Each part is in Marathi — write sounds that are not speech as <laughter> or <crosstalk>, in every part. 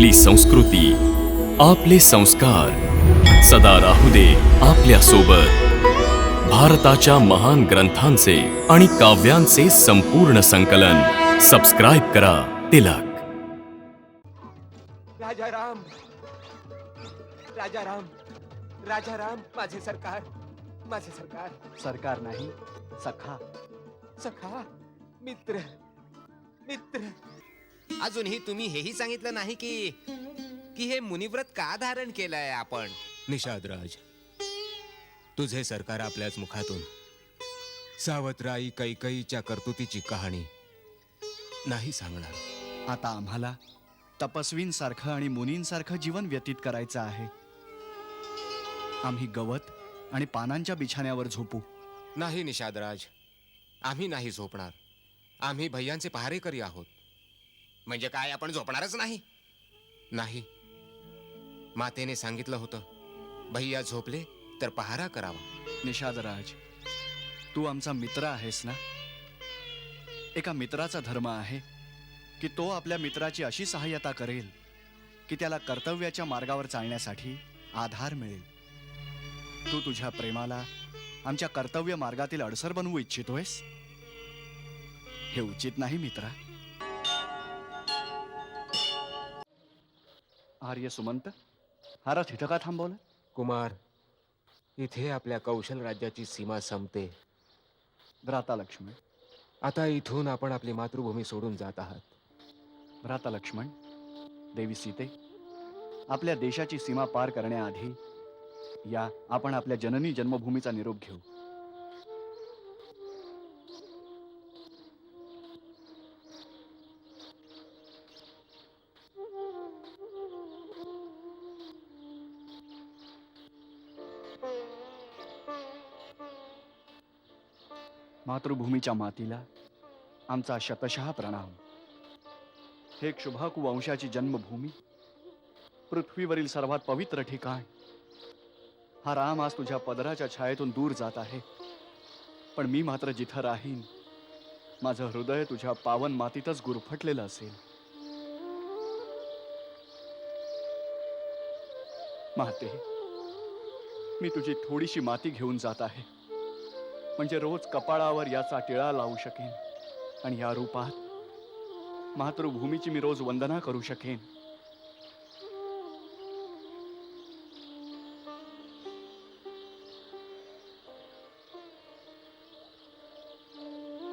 आपली संस्कृती आपले संस्कार. सदा राहू दे आपल्यासोबत भारताच्या महान ग्रंथांचे आणि काव्यांचे संपूर्ण संकलन. सबस्क्राईब करा तिलक. राजाराम. राजाराम. राजाराम माझे सरकार. माझे सरकार. सरकार नाही सखा. सखा मित्र. मित्र. अजूनही तुम्ही हेही सांगितलं नाही की की हे मुनिव्रत का धारण केलंय आपण? निषादराज तुझे सरकार आपल्याच मुखातून. सावतराई कैकईच्या कर्तुतीची कहाणी नाही सांगणार. आता आम्हाला तपस्वींसारखं आणि मुनींसारखं जीवन व्यतीत करायचं आहे. आम्ही गवत आणि पानांच्या बिछाण्यावर झोपू. नाही निषादराज आम्ही नाही झोपणार. आम्ही भैयांचे पहारेकरी आहोत. म्हणजे काय आपण झोपणारच नाही? नाही. मातेने सांगितलं होतं भैया झोपले तर पहारा करावा. निषादराज तू आमचा मित्र आहेस ना? एका मित्राचा धर्म आहे की तो आपल्या मित्राची अशी सहाय्यता करेल की त्याला कर्तव्याच्या मार्गावर चालण्यासाठी आधार मिळेल. तू तुझ्या प्रेमाला आमच्या कर्तव्य मार्गातील अडसर बनवू इच्छितोयस? हे उचित नाही मित्रा. आर्य सुमंत? हा रथ इथं का थांबवलं? कुमार इथे आपल्या कौशल राज्याची सीमा संपते. भ्राता लक्ष्मण आता इथून आपण आपली मातृभूमी सोडून जात आहात. भ्राता लक्ष्मण देवी सीते आपल्या देशाची सीमा पार करण्याआधी या आपण आपल्या जननी जन्मभूमीचा निरोप घेऊ. मातृभूमीच्या मातीला आमचा शतशः प्रणाम. हे क्षुभाकू वंशाची जन्मभूमी पृथ्वीवरील सर्वात पवित्र ठिकाण. हा राम आज तुझ्या पदराच्या छायेतून दूर जात आहे. पण मी मात्र जिथं राहीन माझं हृदय तुझ्या पावन मातीतच गुरफटलेलं असेल. माते मी तुझी थोडीशी माती घेऊन जात आहे. म्हणजे रोज कपाळावर याचा टिळा लावू शकेन. आणि या रूपात मातृभूमीची मी रोज वंदना करू शकेन.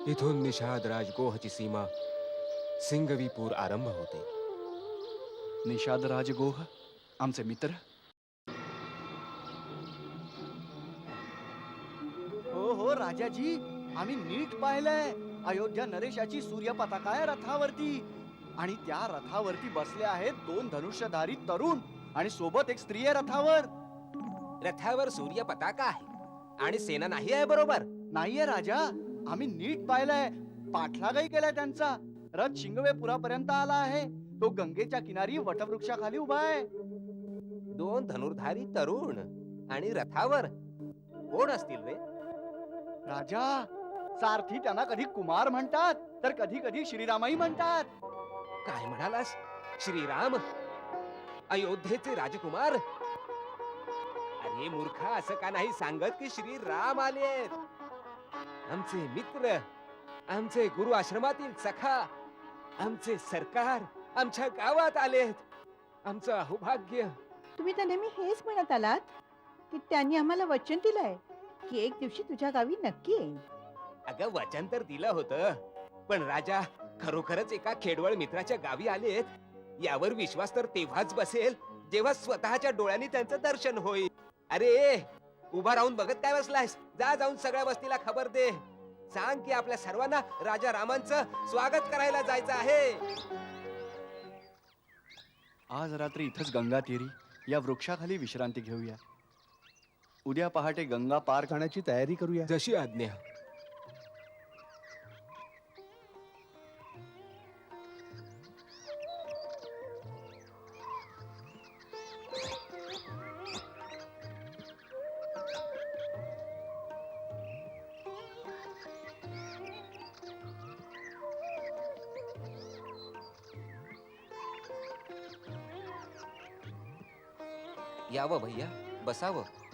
इथून निषाद राजगोहची सीमा सिंगवीपूर आरंभ होते. निषाद राजगोह आमचे मित्र? राजाजी आम्ही नीट पाहिलंय. अयोध्या नरेशाची सूर्य पताका आहे रथावरती. आणि त्या रथावरती बसले आहेत दोन धनुष्यधारी तरुण आणि सोबत एक स्त्री आहे रथावर. रथावर सूर्य पताका आहे. आणि सेना नाही आहे बरोबर? नाहीये राजा. आम्ही नीट पाहिलंय. पाठलागही केलाय त्यांचा. रथ शिंगवेपुरापर्यंत आला आहे. तो गंगेच्या किनारी वटवृक्षाखाली उभा आहे. दोन धनुर्धारी तरुण आणि रथावर. कोण असतील रे राजा सारथी त्यांना कधी कुमार म्हणतात तर कधी कधी श्रीरामही म्हणतात. काय म्हणालास? श्रीराम? अयोध्येचे राजकुमार? अरे मूर्खा असं का नाही सांगत की श्रीराम आलेत आमचे मित्र आमचे गुरु आश्रमातील सखा आमचे सरकार आमच्या गावात आलेत आमचं अहोभाग्य. तुम्ही तर नेहमी हेच म्हणत आलात की त्यांनी आम्हाला वचन दिलंय. की एक दिवशी तुझ्या गावी नक्की येईन. अगं वचन तर दिलं होतं. पण राजा खरोखरच एका खेडवळ मित्राच्या गावी आलेत. यावर विश्वास तर तेव्हाच बसेल जेव्हा स्वतःच्या डोळ्यांनी त्यांचं दर्शन होईल. अरे उभा राहून बघत काय बसलायस? जा जाऊन सगळ्या वस्तीला खबर दे. सांग की आपल्या सर्वांना राजा रामांचं स्वागत करायला जायचं आहे. आज रात्री इथंच गंगा तीरी या वृक्षाखाली विश्रांती घेऊया. उद्या पहाटे गंगा पार करण्याची तयारी करूया. जशी आज्ञा. यावं भैया बसावं.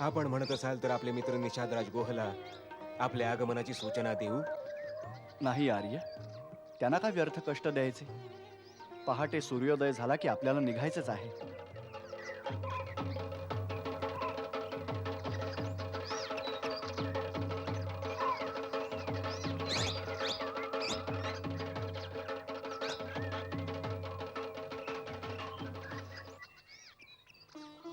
आपण म्हणत असाल तर आपले मित्र निषादराज गोहला आपल्या आगमनाची सूचना देऊ? नाही आर्य. त्यांना काय व्यर्थ कष्ट द्यायचे? पहाटे सूर्योदय झाला की आपल्याला निघायचंच आहे.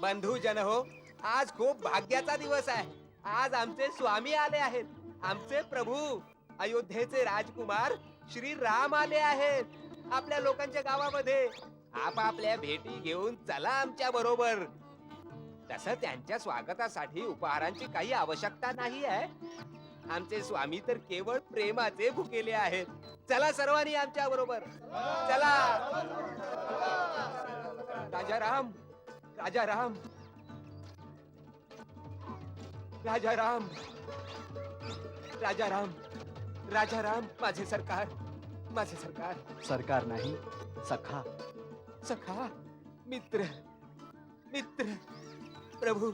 बंधू जन हो आज खूप भाग्याचा दिवस आहे. आज आमचे स्वामी आले आहेत. आमचे प्रभू अयोध्येचे राजकुमार श्री राम आले आहेत. आपल्या लोकांच्या गावामध्ये आपापल्या भेटी घेऊन चला आमच्या बरोबर. तस त्यांच्या स्वागतासाठी उपहारांची काही आवश्यकता नाही आहे. आमचे स्वामी तर केवळ प्रेमाचे भुकेले आहेत. चला सर्वांनी आमच्या बरोबर. चला. राजा राम राजा राम राजा राम राजा राम राजा राम माझे सरकार. माझे सरकार. सरकार नाही सखा. सखा मित्र. मित्र. प्रभू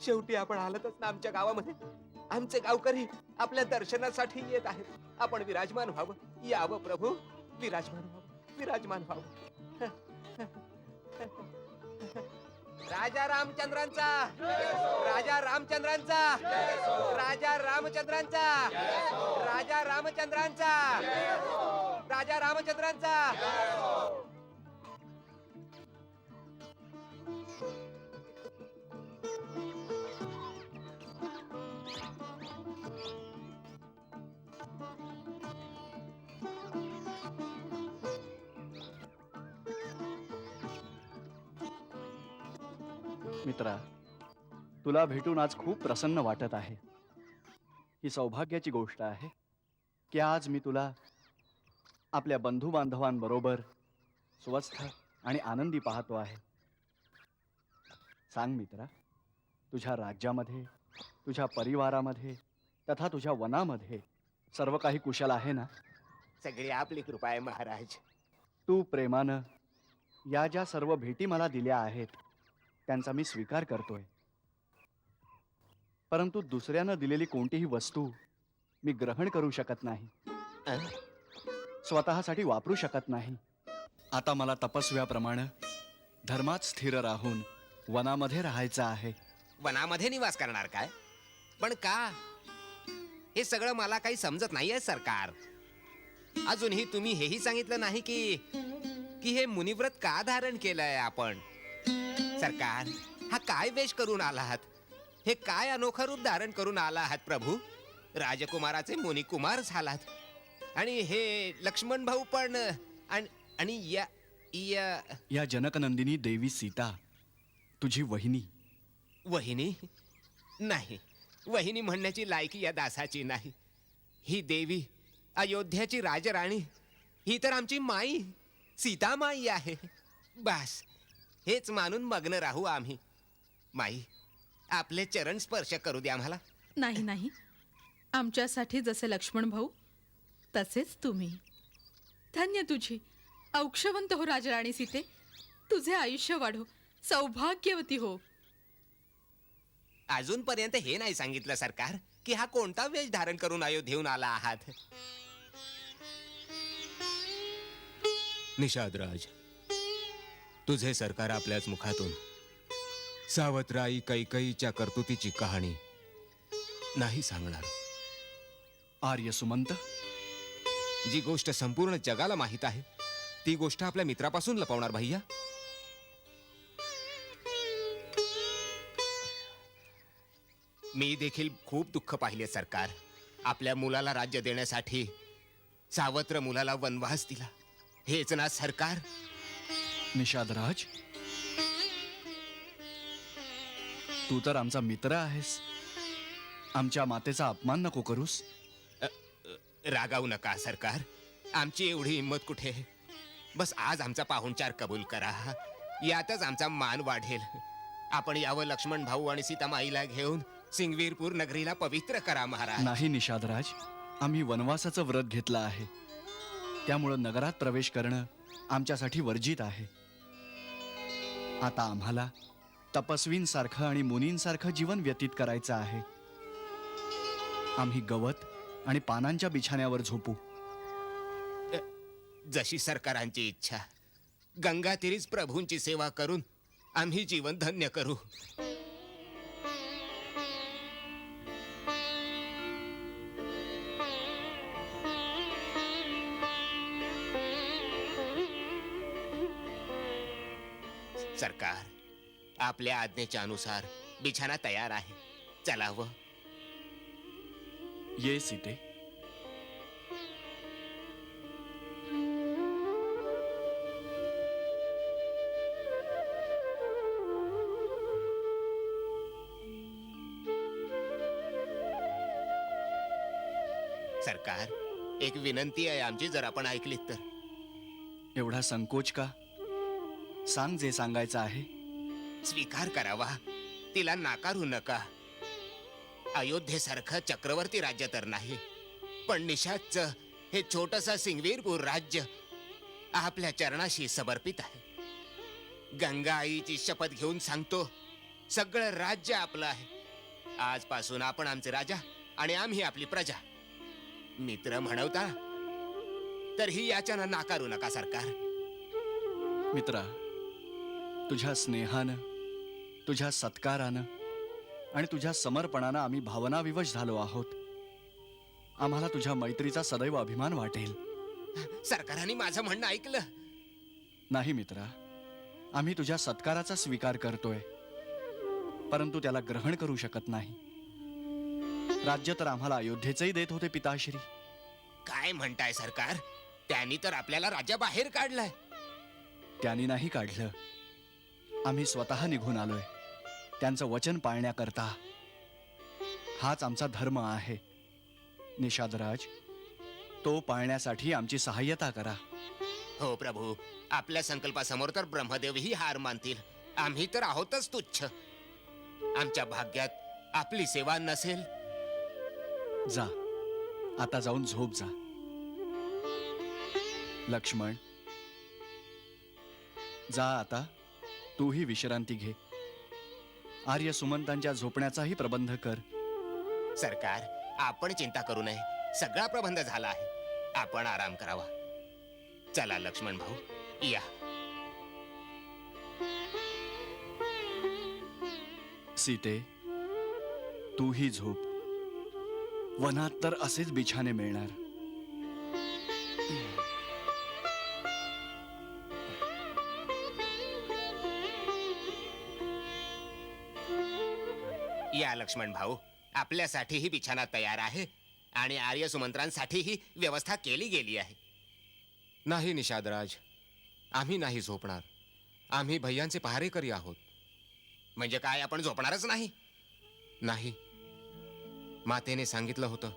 शेवटी आपण आलतच ना आमच्या गावामध्ये. आमचे गावकरी आपल्या दर्शनासाठी येत आहेत. आपण विराजमान व्हावं. यावं प्रभू. विराजमान व्हावं. विराजमान व्हावं. <laughs> राजा रामचंद्रांचा. राजा रामचंद्रांचा. राजा रामचंद्रांचा. राजा रामचंद्रांचा. राजा रामचंद्रांचा. मित्रा तुला भेटून आज खूप प्रसन्न वाटत आहे. ही सौभाग्याची गोष्ट आहे की आज मी तुला आपल्या बंधू बांधवांबरोबर स्वस्थ आणि आनंदी पाहतो आहे. सांग मित्रा तुझ्या राज्यामध्ये तुझ्या परिवारामध्ये तथा तुझ्या वनामध्ये सर्व काही कुशल आहे ना? सगळी आपली कृपा आहे महाराज. तू प्रेमानं या ज्या सर्व भेटी मला दिल्या आहेत त्यांचा मी स्वीकार करतोय. परंतु दुसऱ्यानं दिलेली कोणतीही वस्तू मी ग्रहण करू शकत नाही. अं? स्वतःसाठी वापरू शकत नाही. आता मला तपस्व्याप्रमाणे धर्मात स्थिर राहून वनामध्ये राहायचं आहे. वनामध्ये निवास करणार काय? पण का? हे सगळं मला काही समजत नाहीये सरकार. अजूनही तुम्ही हेही सांगितलं नाही की की हे मुनिव्रत का धारण केलंय आपण? सरकार हा काय वेश करून आलात हे काय अनोखं रूप धारण करून आला आहात प्रभू? राजकुमाराचे मुनिकुमार झालात. आणि हे लक्ष्मण भाऊ पण आणि आणि या या या जनकनंदिनी देवी सीता तुझी वहिनी. वहिनी? नाही वहिनी म्हणण्याची लायकी या दासाची नाही. ही देवी अयोध्याची राजराणी ही तर आमची माई सीतामाई आहे. बास हेच मानून मग्न राहू आम्ही. माई आपले चरण स्पर्श करू द्या आम्हाला. नाही नाही. आमच्यासाठी जसे लक्ष्मण भाऊ तसेच तुम्ही. धन्य तुझी. औक्षवंत हो राजराणी सीते. तुझे आयुष्य वाढो. सौभाग्यवती हो. अजूनपर्यंत हे नाही सांगितलं सरकार की हा कोणता वेश धारण करून अयोध्येहून आला आहात. निषादराज तुझे सरकार आपल्याच मुखातून. सावत्राई कैकईच्या कर्तुतीची कहाणी. नाही सांगणार. आर्य सुमंत? जी गोष्ट संपूर्ण जगाला माहीत आहे ती गोष्ट आपल्या मित्रापासून लपवणार भैया. मी देखील खूप दुःख पाहिले सरकार. आपल्या मुलाला राज्य देण्यासाठी सावत्र मुलाला वनवास दिला. हेच ना सरकार. निषादराज तू तर आमचा मित्र आहेस. आमच्या मातेचा अपमान नको करूस. रागावू नका सरकार. आमची एवढी हिंमत कुठे? बस आज आमचा पाहुणचार कबूल करा. यातच आमचा मान वाढेल. आपण यावं लक्ष्मण भाऊ आणि सीतामाईला घेऊन सिंगवीरपूर नगरीला पवित्र करा महाराज. नाही निषादराज आम्ही वनवासाचं व्रत घेतलं आहे. त्यामुळं नगरात प्रवेश करणं आमच्यासाठी वर्जित आहे. आता आम्हाला तपस्वींसारखं आणि मुनींसारखं जीवन व्यतीत करायचं आहे. आम्ही गवत आणि पानांच्या बिछाण्यावर झोपू. जशी सरकारांची इच्छा गंगातीरीच प्रभूंची सेवा करून आम्ही जीवन धन्य करू. सरकार आपल्या आज्ञेच्या अनुसार बिछाना तयार आहे. चलावं ये सीते सरकार एक विनंती आहे आमची जर आपण ऐकलीत तर. एवढा संकोच का? सांग जे सांगायचं आहे. स्वीकार करावा. तिला नाकारू नका. अयोध्येसारखं चक्रवर्ती राज्य तर नाही. पण निषादचं हे छोटसा सिंगवीरपूर राज्य आपल्या चरणाशी समर्पित आहे. गंगा आईची शपथ घेऊन सांगतो सगळं राज्य आपलं आहे. आजपासून आपण आमचे राजा आणि आम्ही आपली प्रजा. मित्र म्हणवता तर ही याचना नाकारू नका सरकार. मित्रा तुझ्या स्नेहानं तुझ्या सत्कारानं आणि तुझ्या समर्पणानं आम्ही भावनाविवश झालो आहोत. आम्हाला तुझ्या मैत्रीचा सदैव अभिमान वाटेल. सरकाराने माझं म्हणणं ऐकलं. नाही मित्रा आम्ही तुझ्या सत्काराचा स्वीकार करतोय परंतु त्याला ग्रहण करू शकत नाही. राज्य तर आम्हाला अयोध्येचंही देत होते पिताश्री. काय म्हणताय सरकार? त्यांनी तर आपल्याला राज्याबाहेर काढलाय. त्यांनी नाही काढलं. आम्ही स्वतः निघून आलोय. त्यांचं वचन पाळण्याकरता. हाच आमचा धर्म आहे. निषादराज तो पाळण्यासाठी आमची सहाय्यता करा. हो प्रभू आपल्या संकल्पासमोर तर ब्रह्मदेवही हार मानतील. आम्ही तर आहोतच तुच्छ. आमच्या भाग्यात आपली सेवा नसेल. जा. आता जाऊन झोप जा. लक्ष्मण जा आता. तूही विश्रांती घे. आर्य सुमंतांच्या झोपण्याचाही प्रबंध कर. सरकार आपण चिंता करू नये. सगळा प्रबंध झाला आहे. आपण आराम करावा. चला लक्ष्मण भाऊ या. सीते तूही झोप. वनात तर असेच बिछाने मिळणार. या लक्ष्मण भाऊ आपल्यासाठीही बिछाना तयार आहे आणि आर्य सुमंत्रांसाठीही व्यवस्था केली गेली आहे. नाही निषादराज आम्ही नाही झोपणार. आम्ही भैयांचे पहारेकरी आहोत. म्हणजे काय आपण झोपणारच नाही? नाही. मातेने सांगितलं होतं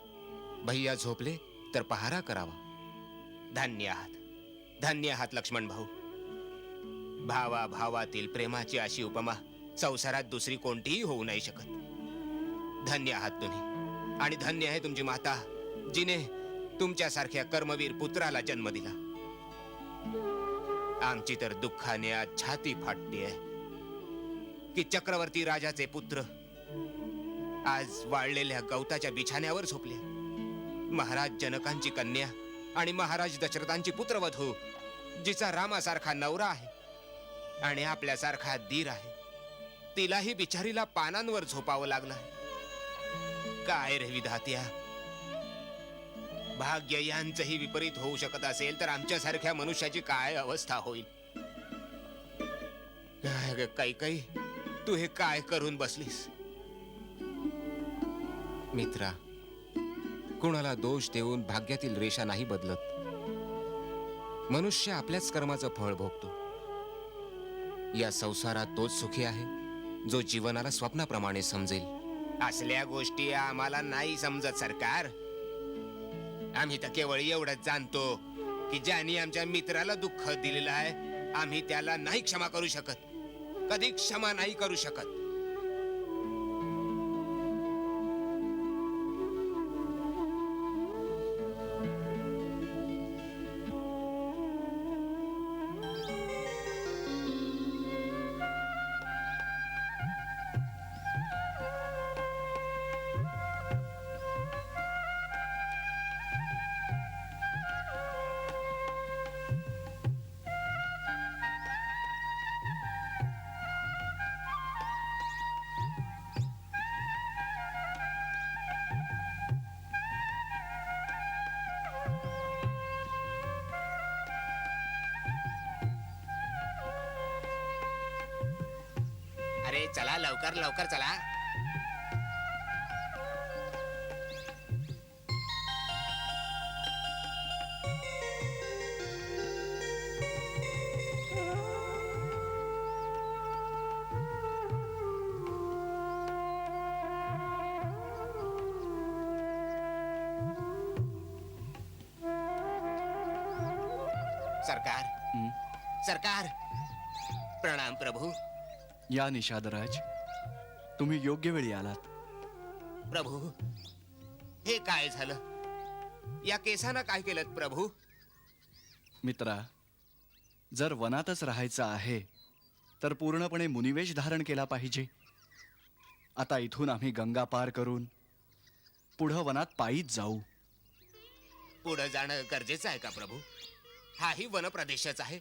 भैया झोपले तर पहारा करावा. धन्य आहात धन्य आहात लक्ष्मण भाऊ. भावा भावातील प्रेमाची अशी उपमा संसारात दुसरी कोणतीही होऊ नाही शकत. धन्य आहात तुम्ही. आणि धन्य आहे तुमची माता जिने तुमच्यासारख्या कर्मवीर पुत्राला जन्म दिला. आमची तर दुःखाने आज छाती फाटते की चक्रवर्ती राजाचे पुत्र आज वाळलेल्या गवताच्या बिछाण्यावर झोपले. महाराज जनकांची कन्या आणि महाराज दशरथांची पुत्रवधू जिचा रामासारखा नवरा आहे आणि आपल्यासारखा दीर आहे तिलाही बिचारीला पानांवर झोपावं लागलं काय रे विधात्या? भाग्य यांचंही विपरीत होऊ शकत असेल तर आमच्यासारख्या मनुष्याची काय अवस्था होईल? काही काही तू हे काय करून बसलीस? मित्रा कुणाला दोष देऊन भाग्यातील रेषा नाही बदलत. मनुष्य आपल्याच कर्माचं फळ भोगतो. या संसारात तोच सुखी आहे जो जीवनाला स्वप्नाप्रमाणे समजेल. असल्या गोष्टी आम्हाला नाही समजत सरकार. आम्ही तर केवळ एवढंच जाणतो की ज्यांनी आमच्या मित्राला दुःख दिलेलं आहे आम्ही त्याला नाही क्षमा करू शकत. कधी क्षमा नाही करू शकत. अरे चला लवकर लवकर चला. सरकार? सरकार. प्रणाम प्रभू. या निषादराज तुम्ही योग्य वेळी आलात. प्रभू हे काय झालं? या केसानं काय केलं प्रभू? मित्रा जर वनातच राहायचं आहे तर पूर्णपणे मुनिवेश धारण केला पाहिजे. आता इथून आम्ही गंगा पार करून पुढं वनात पायीच जाऊ. पुढे जाणं गरजेचं आहे का प्रभू? हाही वनप्रदेशच आहे.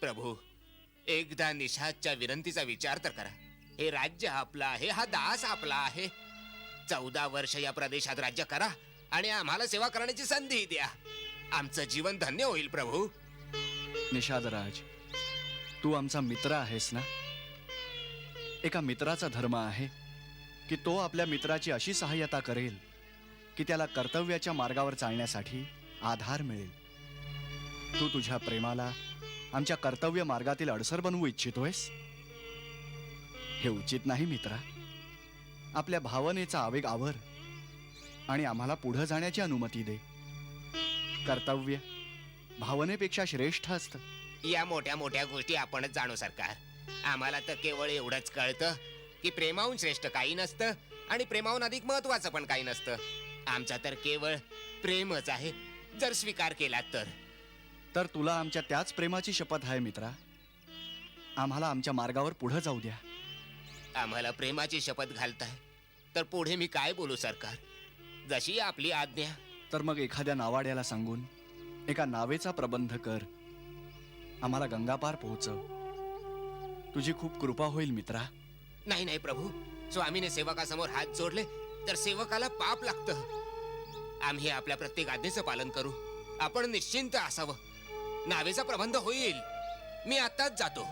प्रभू एकदा निषादच्या विनंतीचा विचार तर करा. हे राज्य आपलं आहे हा दास आपला आहे. चौदा वर्ष या प्रदेशात राज्य करा आणि आम्हाला सेवा करण्याची संधी द्या. आमचं जीवन धन्य होईल प्रभू. निषादराज तू आमचा मित्र आहेस ना? एका मित्राचा धर्म आहे की तो आपल्या मित्राची अशी सहाय्यता करेल की त्याला कर्तव्याच्या मार्गावर चालण्यासाठी आधार मिळेल. तू तुझ्या प्रेमाला आमच्या कर्तव्य मार्गातील अडसर बनवू इच्छितोयस? हे उचित नाही मित्रा. आपल्या भावनेचा आवेग आवर आणि आम्हाला पुढं जाण्याची अनुमती दे. कर्तव्य भावनेपेक्षा श्रेष्ठ असतं. या मोठ्या मोठ्या गोष्टी आपणच जाणू सरकार. आम्हाला तर केवळ एवढंच कळतं की प्रेमाहून श्रेष्ठ काही नसतं आणि प्रेमाहून अधिक महत्वाचं पण काही नसतं. आमचा तर केवळ प्रेमच आहे. जर स्वीकार केला तर. तर तुला आमच्या त्याच प्रेमाची शपथ आहे मित्रा. आम्हाला आमच्या मार्गावर पुढे जाऊ द्या. आम्हाला प्रेमाची शपथ घालताय. तर पुढे मी काय बोलू सरकार? जशी आपली आज्ञा. तर मग एखाद्या नावाड्याला सांगून एका नावेचा प्रबंध कर. आम्हाला गंगापार पोहोचव. तुझी खूप कृपा होईल मित्रा. नाही नाही प्रभू. स्वामीने सेवकासमोर हात जोडले तर सेवकाला पाप लागतं. आम्ही आपल्या प्रत्येक आज्ञेचं पालन करू. आपण निश्चिंत असावं. नावेचा प्रबंध होईल. मी आत्ताच जातो.